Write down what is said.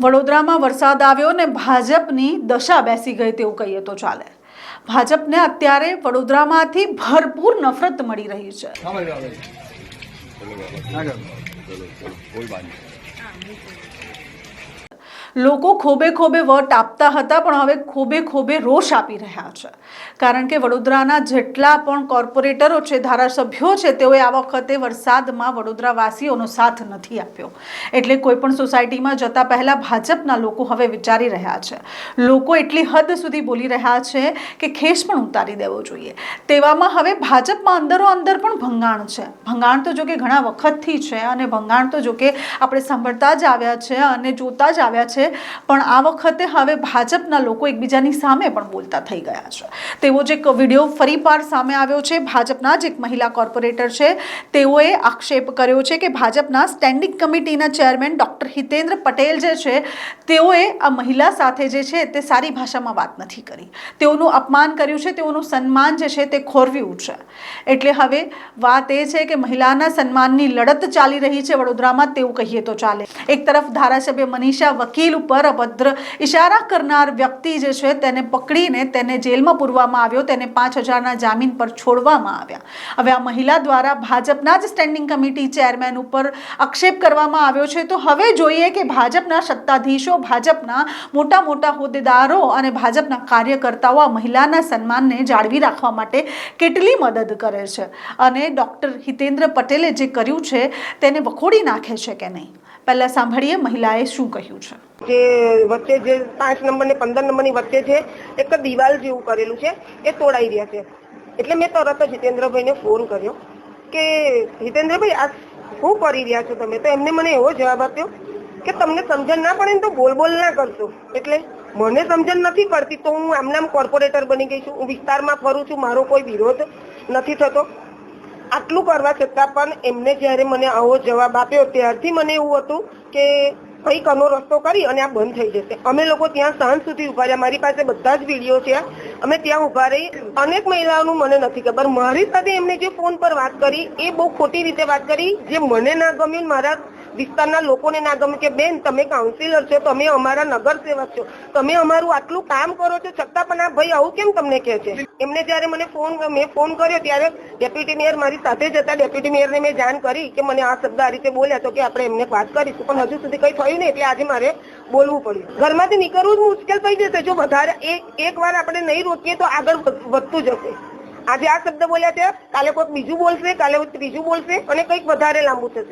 વડોદરામાં વરસાદ આવ્યો ને ભાજપની દશા બેસી ગઈ તેવું કહીએ તો ચાલે ભાજપને અત્યારે વડોદરામાંથી ભરપૂર નફરત મળી રહી છે લોકો ખોબે ખોબે વટ આપતા હતા, પણ હવે ખોબે ખોબે રોષ આપી રહ્યા છે. કારણ કે વડોદરાના જેટલા પણ કોર્પોરેટરો છે, ધારાસભ્યો છે, તેઓએ આ વખતે વરસાદમાં વડોદરાવાસીઓનો સાથ નથી આપ્યો. એટલે કોઈપણ સોસાયટીમાં જતા પહેલાં ભાજપના લોકો હવે વિચારી રહ્યા છે. લોકો એટલી હદ સુધી બોલી રહ્યા છે કે ખેસ પણ ઉતારી દેવો જોઈએ. તેવામાં હવે ભાજપમાં અંદરો અંદર પણ ભંગાણ છે. ભંગાણ તો જો કે ઘણા વખતથી છે અને ભંગાણ તો જો કે આપણે સાંભળતા જ આવ્યા છે અને જોતા જ આવ્યા છે પણ આ વખતે હવે ભાજપના લોકો એકબીજાની સામે પણ બોલતા થઈ ગયા છે. તેવો જે વીડિયો ફરી પાર સામે આવ્યો છે. ભાજપના જ એક મહિલા કોર્પોરેટર છે. તેઓએ આક્ષેપ કર્યો છે કે ભાજપના સ્ટેન્ડિંગ કમિટીના ચેરમેન ડૉક્ટર હિતેન્દ્ર પટેલ જે છે, તેઓએ આ મહિલા સાથે જે છે, તે સારી ભાષામાં વાત નથી કરી. તેઓનું અપમાન કર્યું છે, તેઓનું સન્માન જે છે, તે ખોરવ્યું છે. એટલે હવે વાત એ છે કે મહિલાના સન્માનની લડત ચાલી રહી છે વડોદરામાં, તેવું કહીએ તો ચાલે. એક તરફ ધારાસભ્ય મનીષા વકીલ ઉપર અભદ્ર ઇશારા કરનાર વ્યક્તિ જે છે તેને પકડીને તેને જેલમાં પૂરવામાં આવ્યો, તેને પાંચ હજારના જામીન પર છોડવામાં આવ્યા. હવે આ મહિલા દ્વારા ભાજપના જ સ્ટેન્ડિંગ કમિટી ચેરમેન ઉપર આક્ષેપ કરવામાં આવ્યો છે. તો હવે જોઈએ કે ભાજપના સત્તાધીશો, ભાજપના મોટા મોટા હોદ્દેદારો અને ભાજપના કાર્યકર્તાઓ આ મહિલાના સન્માનને જાળવી રાખવા માટે કેટલી મદદ કરે છે? અને ડૉક્ટર હિતેન્દ્ર પટેલે જે કર્યું છે, તેને વખોડી નાખે છે કે નહીં? પહેલાં સાંભળીએ મહિલાએ શું કહ્યું છે. જે વચ્ચે જે પાંચ નંબર ને પંદર નંબરની વચ્ચે છે એક દિવાલ જેવું કરેલું છે, એ તોડાઈ રહ્યા છે. એટલે મેં તરત જ હિતેન્દ્રભાઈને ફોન કર્યો કે, હિતેન્દ્રભાઈ, આ શું કરી રહ્યા છો તમે? તો એમને મને એવો જવાબ આપ્યો કે, તમને સમજણ ના પડે ને તો બોલ બોલ ના કરશો. એટલે મને સમજણ નથી પડતી તો હું આમ નામ કોર્પોરેટર બની ગઈ છું. હું વિસ્તારમાં ફરું છું, મારો કોઈ વિરોધ નથી થતો. આટલું કરવા છતાં પણ એમને જ્યારે મને આવો જવાબ આપ્યો, ત્યારથી મને એવું હતું કે કંઈક અનો રસ્તો કરી અને આ બંધ થઈ જશે. અમે લોકો ત્યાં સાંજ સુધી ઊભા રહ્યા. મારી પાસે બધા જ વીડિયો છે. અમે ત્યાં ઊભા રહી. અનેક મહિલાઓનું મને નથી ખબર. મારી સાથે એમને જે ફોન પર વાત કરી, એ બહુ ખોટી રીતે વાત કરી. જે મને ના ગમ્યું મારા વિસ્તારના લોકોને ના ગમે કે, બેન, તમે કાઉન્સિલર છો, તમે અમારા નગર સેવક છો. તમે અમારું આટલું કામ કરો છો, છતાં આ ભાઈ, આવું કેમ તમને કહે છે? એમને જયારે મને ફોન મેં ફોન કર્યો ત્યારે ડેપ્યુટી મેયર મારી સાથે જ હતા ડેપ્યુટી મેયરને મેં જાણ કરી કે મને આ શબ્દ આ રીતે બોલ્યા તો કે આપણે એમને વાત કરીશું. પણ હજુ સુધી કઈ થયું નહીં એટલે આજે મારે બોલવું પડ્યું. ઘરમાંથી નીકળવું જ મુશ્કેલ થઈ જશે. જો વધારે એક વાર આપણે નહીં રોકીએ તો આગળ વધ- વધતું જશે. આજે આ શબ્દ બોલ્યા છે, કાલે કોઈક બીજું બોલશે, કાલે ત્રીજું બોલશે અને કંઈક વધારે લાંબુ થશે.